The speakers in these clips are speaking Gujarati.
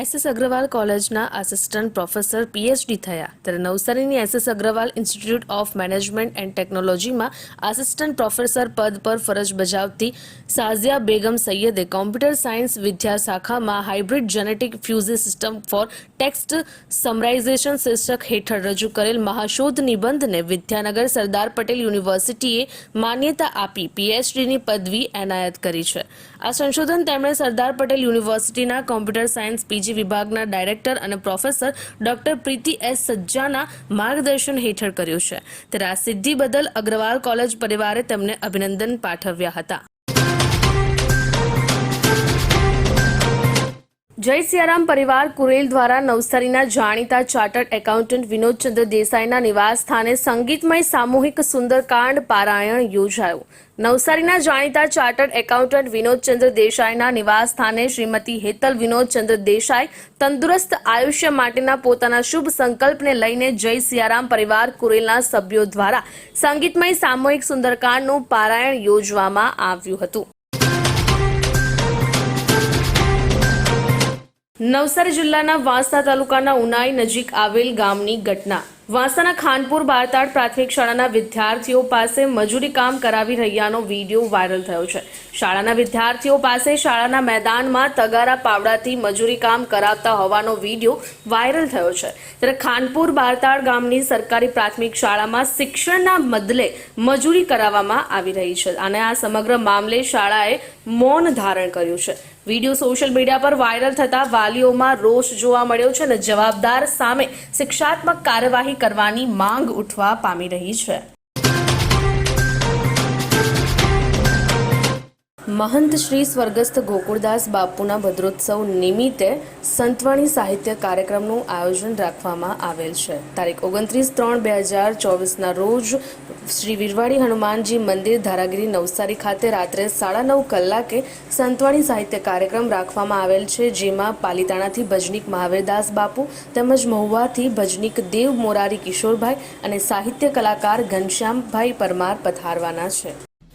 એસએસ અગ્રવાલ કોલેજના આસિસ્ટન્ટ પ્રોફેસર પીએચડી થયા. ત્યારે નવસારીની SS Agrawal institute of management and ટેકનોલોજીમાં આસિસ્ટન્ટ પ્રોફેસર પદ પર ફરજ બજાવતી સાઝિયા બેગમ સૈયદે કોમ્પ્યુટર સાયન્સ વિદ્યા શાખામાં hybrid genetic fuzzy system for text summarisation શીર્ષક હેઠળ રજૂ કરેલ મહાશોધ નિબંધને વિદ્યાનગર સરદાર પટેલ યુનિવર્સિટીએ માન્યતા આપી પીએચડીની પદવી એનાયત કરી છે. આ સંશોધન તેમણે સરદાર પટેલ યુનિવર્સિટીના કોમ્પ્યુટર સાયન્સ પીજી વિભાગના ડાયરેક્ટર અને પ્રોફેસર ડોક્ટર પ્રીતિ એસ સજ્જાના માર્ગદર્શન હેઠળ કર્યું છે. ત્યારે આ સિદ્ધિ બદલ અગ્રવાલ કોલેજ પરિવારે તેમને અભિનંદન પાઠવ્યા હતા. જય સિયારામ પરિવાર કુરેલ દ્વારા નવસારીના જાણીતા ચાર્ટર્ડ એકાઉન્ટન્ટ વિનોદચંદ્ર દેસાઈના નિવાસ સ્થાને સંગીતમય સામૂહિક સુંદરકાંડ પારાયણ યોજાયું. નવસારીના જાણીતા ચાર્ટર્ડ એકાઉન્ટન્ટ વિનોદચંદ્ર દેસાઈના નિવાસ સ્થાને શ્રીમતી હેતલ વિનોદચંદ્ર દેસાઈ તંદુરસ્ત આયુષ્ય માટેના પોતાના શુભ સંકલ્પને લઈને જય સિયારામ પરિવાર કુરેલના સભ્યો દ્વારા સંગીતમય સામૂહિક સુંદરકાંડનું પારાયણ યોજવામાં આવ્યું હતું. નવસારી જિલ્લાના વાંસદા તાલુકાના ઉનાઈ નજીક આવેલ ગામની ઘટના. વાંસાના ખાનપુર બારતાડ પ્રાથમિક શાળાના વિદ્યાર્થીઓ પાસે મજૂરી કામ કરાવી રહ્યાનો વીડિયો વાયરલ થયો છે. શાળાના વિદ્યાર્થીઓ પાસે શાળાના મેદાનમાં તગારા પાવડાથી મજૂરી કામ કરાવતા હોવાનો વીડિયો વાયરલ થયો છે. ત્યારે ખાનપુર બારતાડ ગામની સરકારી પ્રાથમિક શાળામાં શિક્ષણના બદલે મજૂરી કરાવવામાં આવી રહી છે અને આ સમગ્ર મામલે શાળાએ મૌન ધારણ કર્યું છે. વીડિયો સોશિયલ મીડિયા પર વાયરલ થતા વાલીઓમાં રોષ જોવા મળ્યો છે અને જવાબદાર સામે શિક્ષાત્મક કાર્યવાહી કરવાની માંગ ઉઠવા પામી રહી છે. મહંત શ્રી સ્વર્ગસ્થ ગોકુળદાસ બાપુના ભદ્રોત્સવ નિમિત્તે સંતવાણી સાહિત્ય કાર્યક્રમનું આયોજન રાખવામાં આવેલ છે. તારીખ ઓગણત્રીસ ત્રણ બે હજાર ચોવીસના રોજ શ્રી વિરવાડી હનુમાનજી મંદિર ધારાગીરી નવસારી ખાતે રાત્રે સાડા નવ કલાકે સંતવાણી સાહિત્ય કાર્યક્રમ રાખવામાં આવેલ છે, જેમાં પાલિતાણાથી ભજનીક મહાવીરદાસ બાપુ તેમજ મહુવાથી ભજનીક દેવ મોરારી કિશોરભાઈ અને સાહિત્ય કલાકાર ઘનશ્યામભાઈ પરમાર પધારવાના છે.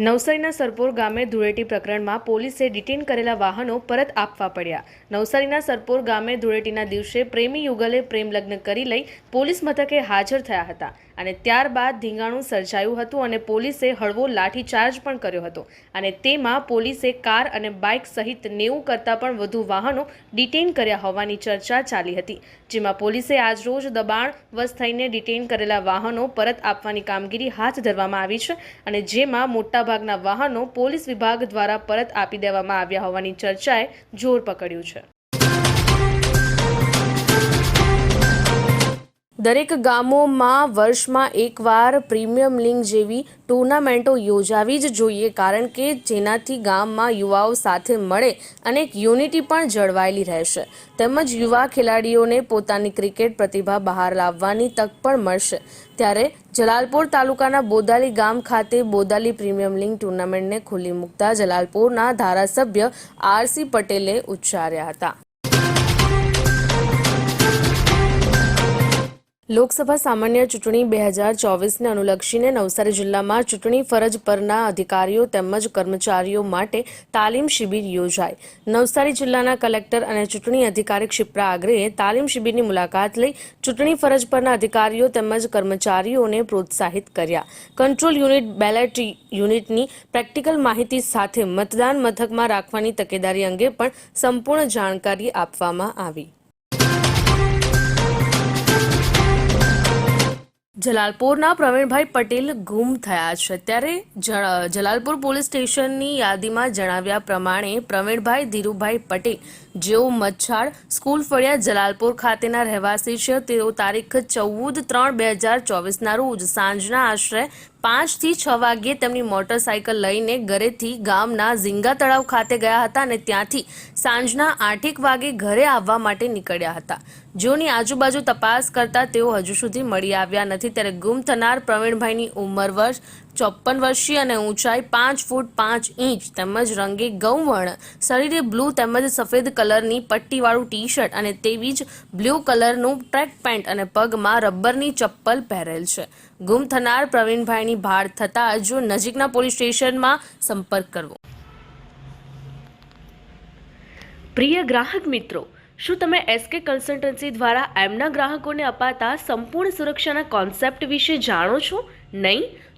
નવસારીના સરપોર ગામે ધૂળેટી પ્રકરણમાં પોલીસે ડિટેન કરેલા વાહનો પરત આપવા પડ્યા. નવસારીના સરપોર ગામે ધૂળેટીના દિવસે પ્રેમી યુગલે પ્રેમ લગ્ન કરી લઈ પોલીસ મથકે હાજર થયા હતા. અને ત્યારબાદ ધીંગાણું સર્જાયું હતું અને પોલીસે હળવો લાઠીચાર્જ પણ કર્યો હતો. અને તેમાં પોલીસે કાર અને બાઇક સહિત નેવું કરતાં પણ વધુ વાહનો ડિટેઇન કર્યા હોવાની ચર્ચા ચાલી હતી, જેમાં પોલીસે આજરોજ દબાણ વશ થઈને ડિટેઇન કરેલા વાહનો પરત આપવાની કામગીરી હાથ ધરવામાં આવી છે અને જેમાં મોટાભાગના વાહનો પોલીસ વિભાગ દ્વારા પરત આપી દેવામાં આવ્યા હોવાની ચર્ચાએ જોર પકડ્યું છે. દરેક ગામોમાં વર્ષમાં એકવાર પ્રીમિયમ લીગ જેવી ટુર્નામેન્ટો યોજાવી જ જોઈએ, કારણ કે જેનાથી ગામમાં યુવાઓ સાથે મળે અને એક યુનિટી પણ જળવાયેલી રહેશે. તેમજ યુવા ખેલાડીઓને પોતાની ક્રિકેટ પ્રતિભા બહાર લાવવાની તક પણ મળશે. ત્યારે જલાલપોર તાલુકાના બોદાલી ગામ ખાતે બોદાલી પ્રીમિયમ લીગ ટુર્નામેન્ટને ખુલ્લી મૂકતા જલાલપોરના ધારાસભ્ય આરસી પટેલે ઉચ્ચાર્યા હતા. લોકસભા સામાન્ય ચૂંટણી બે હજાર ચોવીસને અનુલક્ષીને નવસારી જિલ્લામાં ચૂંટણી ફરજ પરના અધિકારીઓ તેમજ કર્મચારીઓ માટે તાલીમ શિબિર યોજાઈ નવસારી જિલ્લાના કલેક્ટર અને ચૂંટણી અધિકારી ક્ષિપ્રા આગ્રેએ તાલીમ શિબિરની મુલાકાત લઈ ચૂંટણી ફરજ પરના અધિકારીઓ તેમજ કર્મચારીઓને પ્રોત્સાહિત કર્યા. કંટ્રોલ યુનિટ બેલેટ યુનિટની પ્રેક્ટિકલ માહિતી સાથે મતદાન મથકમાં રાખવાની તકેદારી અંગે પણ સંપૂર્ણ જાણકારી આપવામાં આવી. જલાલપુરના પ્રવીણભાઈ પટેલ ગુમ થયા છે. ત્યારે જલાલપુર પોલીસ સ્ટેશનની યાદીમાં જણાવ્યા પ્રમાણે પ્રવીણભાઈ ધીરુભાઈ પટેલ, જેઓ મચ્છાડ સ્કૂલ ફળિયા જલાલપુર ખાતેના રહેવાસી છે. તેઓ તારીખ ચૌદ ત્રણ બે હજાર ચોવીસના રોજ સાંજના આશરે પાંચથી છ વાગ્યે તેમની મોટરસાયકલ લઈને ઘરેથી ગામના ઝીંગા તળાવ ખાતે ગયા હતા અને ત્યાંથી સાંજના આઠેક વાગે ઘરે આવવા માટે નીકળ્યા હતા. જોની આજુબાજુ તપાસ કરતા તેઓ હજુ સુધી મળી આવ્યા નથી. ત્યારે ગુમ થનાર પ્રવીણભાઈની ઉંમર વર્ષ ચોપન વર્ષીય અને ઊંચાઈ પાંચ ફૂટ પાંચ ઇંચ તેમજ રંગે ગૌવર્ણ. શરીરે બ્લુ તેમજ સફેદ કલરની પટ્ટીવાળું ટી શર્ટ અને તેવી જ બ્લુ કલરનું ટ્રેક પેન્ટ અને પગમાં રબરની ચપ્પલ પહેરેલ છે. ગુમ થનાર પ્રવીણભાઈની ભાળ થતાં જો નજીકના પોલીસ સ્ટેશનમાં સંપર્ક કરવો. પ્રિય ગ્રાહક મિત્રો, શું તમે એસકે કન્સલ્ટન્સી દ્વારા એમના ગ્રાહકોને અપાતા સંપૂર્ણ સુરક્ષાના કોન્સેપ્ટ વિશે જાણો છો? નહીં?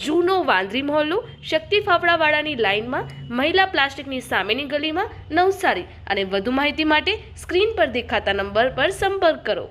જૂનો વાંદરી મહોલ્લો, શક્તિ ફાફડાવાળાની લાઇનમાં, મહિલા પ્લાસ્ટિકની સામેની ગલીમાં નવસારી અને વધુ માહિતી માટે સ્ક્રીન પર દેખાતા નંબર પર સંપર્ક કરો.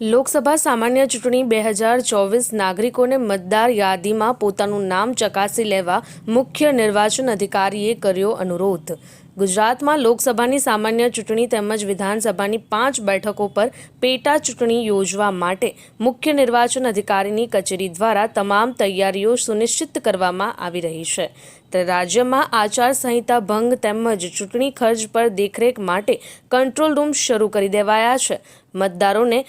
લોકસભા સામાન્ય ચૂંટણી બે હજાર ચોવીસ નાગરિકોને મતદાર યાદીમાં પોતાનું નામ ચકાસી લેવા મુખ્ય નિર્વાચન અધિકારીએ કર્યો અનુરોધ. ગુજરાતમાં લોકસભાની સામાન્ય ચૂંટણી તેમજ વિધાનસભાની પાંચ બેઠકો પર પેટા ચૂંટણી યોજવા માટે મુખ્ય નિર્વાચન અધિકારીની કચેરી દ્વારા તમામ તૈયારીઓ સુનિશ્ચિત કરવામાં આવી રહી છે. ત્યારે રાજ્યમાં આચારસંહિતા ભંગ તેમજ ચૂંટણી ખર્ચ પર દેખરેખ માટે કંટ્રોલ રૂમ શરૂ કરી દેવાયા છે. મતદારોને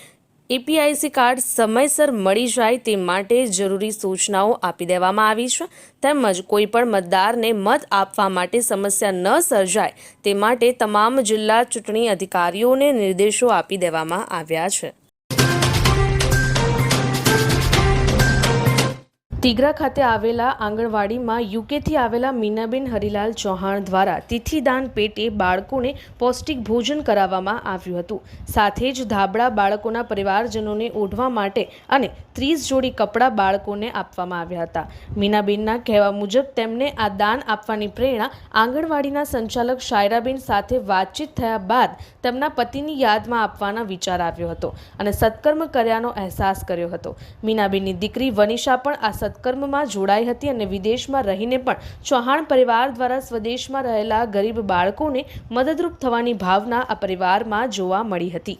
એપીઆઈસી કાર્ડ સમયસર મળી જાય તે માટે જરૂરી સૂચનાઓ આપી દેવામાં આવી છે. તેમજ કોઈપણ મતદારને મત આપવા માટે સમસ્યા ન સર્જાય તે માટે તમામ જિલ્લા ચૂંટણી અધિકારીઓને નિર્દેશો આપી દેવામાં આવ્યા છે. તિગરા ખાતે આવેલા આંગણવાડીમાં યુકેથી આવેલા મીનાબેન હરિલાલ ચૌહાણ દ્વારા તિથિદાન પેટે બાળકોને પૌષ્ટિક ભોજન કરાવવામાં આવ્યું હતું. સાથે જ ધાબળા બાળકોના પરિવારજનોને ઓઢવા માટે અને ત્રીસ જોડી કપડાં બાળકોને આપવામાં આવ્યા હતા. મીનાબેનના કહેવા મુજબ, તેમને આ દાન આપવાની પ્રેરણા આંગણવાડીના સંચાલક શાયરાબેન સાથે વાતચીત થયા બાદ તેમના પતિની યાદમાં આપવાના વિચાર આવ્યો હતો અને સત્કર્મ કર્યાનો અહેસાસ કર્યો હતો. મીનાબેનની દીકરી વનિષા પણ આ સત્કર્મમાં જોડાઈ હતી અને વિદેશમાં રહીને પણ ચૌહાણ પરિવાર દ્વારા સ્વદેશમાં રહેલા ગરીબ બાળકોને મદદરૂપ થવાની ભાવના આ પરિવારમાં જોવા મળી હતી.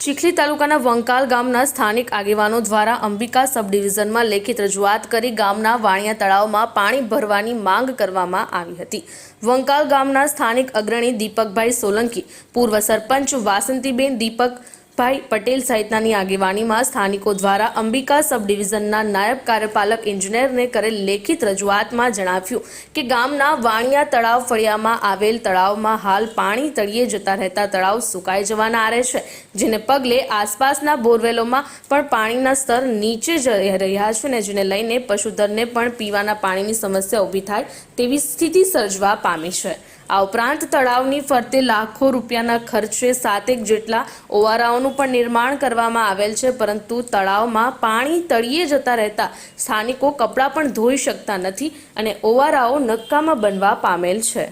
ચીખલી તાલુકાના વંકાલ ગામના સ્થાનિક આગેવાનો દ્વારા અંબિકા સબ ડિવિઝનમાં લેખિત રજૂઆત કરી ગામના વાણિયા તળાવમાં પાણી ભરવાની માંગ કરવામાં આવી હતી. વંકાલ ગામના સ્થાનિક અગ્રણી દીપકભાઈ સોલંકી, પૂર્વ સરપંચ વાસંતીબેન દીપક ભાઈ પટેલ સહિતનાની આગેવાનીમાં સ્થાનિકો દ્વારા અંબિકા સબ ડિવિઝનના નાયબ કાર્યપાલક ઇજનેરને કરેલ લેખિત રજૂઆતમાં જણાવ્યું કે ગામના વાણિયા તળાવ ફળિયામાં આવેલ તળાવમાં હાલ પાણી તળિયે જતા રહેતા તળાવ સુકાઈ જવાના આરે છે, જેને પગલે આસપાસના બોરવેલોમાં પણ પાણીના સ્તર નીચે જઈ રહ્યા છે ને જેને લઈને પશુધનને પણ પીવાના પાણીની સમસ્યા ઊભી થાય તેવી સ્થિતિ સર્જવા પામી છે. આ ઉપરાંત તળાવની ફરતે લાખો રૂપિયાના ખર્ચે સાતેક જેટલા ઓવારાઓનું પણ નિર્માણ કરવામાં આવેલ છે, પરંતુ તળાવમાં પાણી તળિયે જતા રહેતા સ્થાનિકો કપડાં પણ ધોઈ શકતા નથી અને ઓવારાઓ નક્કામાં બનવા પામેલ છે.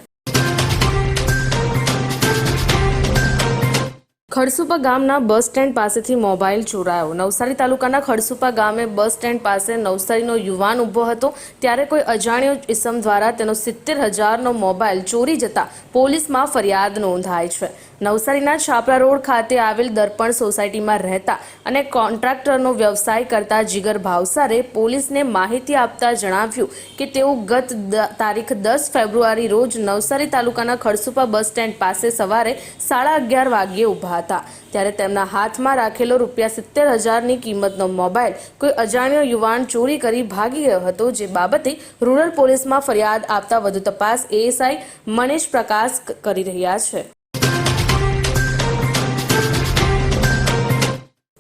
ખડસુપા ગામના બસ સ્ટેન્ડ પાસેથી મોબાઈલ ચોરાયો. નવસારી તાલુકાના ખડસુપા ગામે બસ સ્ટેન્ડ પાસે નવસારીનો યુવાન ઊભો હતો. ત્યારે કોઈ અજાણ્યો ઇસમ દ્વારા તેનો સિત્તેર હજારનો મોબાઈલ ચોરી જતા પોલીસમાં ફરિયાદ નોંધાઈ છે. નવસારીના છાપરા રોડ ખાતે આવેલ દર્પણ સોસાયટીમાં રહેતા અને કોન્ટ્રાક્ટરનો વ્યવસાય કરતા જીગર ભાવસારે પોલીસને માહિતી આપતા જણાવ્યું કે તેઓ ગત તારીખ દસ ફેબ્રુઆરી રોજ નવસારી તાલુકાના ખડસુપા બસ સ્ટેન્ડ પાસે સવારે સાડા અગિયાર વાગ્યે ઊભા હતા. ત્યારે તેમના હાથમાં રાખેલો રૂપિયા સિત્તેર હજારની કિંમતનો મોબાઈલ કોઈ અજાણ્યો યુવાન ચોરી કરી ભાગી ગયો હતો, જે બાબતે રૂરલ પોલીસમાં ફરિયાદ આપતા વધુ તપાસ એએસઆઈ મનીષ પ્રકાશ કરી રહ્યા છે.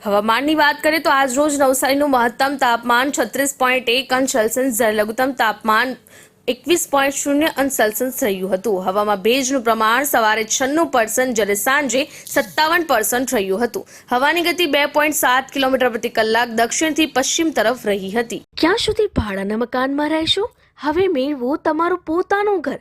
હવામાનની વાત કરીએ તો આજ રોજ નવસારીનું મહત્તમ તાપમાન છત્રીસ પોઈન્ટ એક અંશ સેલ્સિયસ, જ્યારે લઘુત્તમ તાપમાન એકવીસ પોઈન્ટ શૂન્ય અંશ સેલ્સિયસ રહ્યું હતું. હવામાં ભેજનું પ્રમાણ સવારે છન્નું પર્સન્ટ જ્યારે સાંજે સત્તાવન પર્સન્ટ રહ્યું હતું. હવાની ગતિ બે પોઈન્ટ સાત કિલોમીટર પ્રતિ કલાક દક્ષિણથી પશ્ચિમ તરફ રહી હતી. ક્યાં સુધી ભાડાના મકાનમાં રહેશો? હવે મેળવો તમારું પોતાનું ઘર.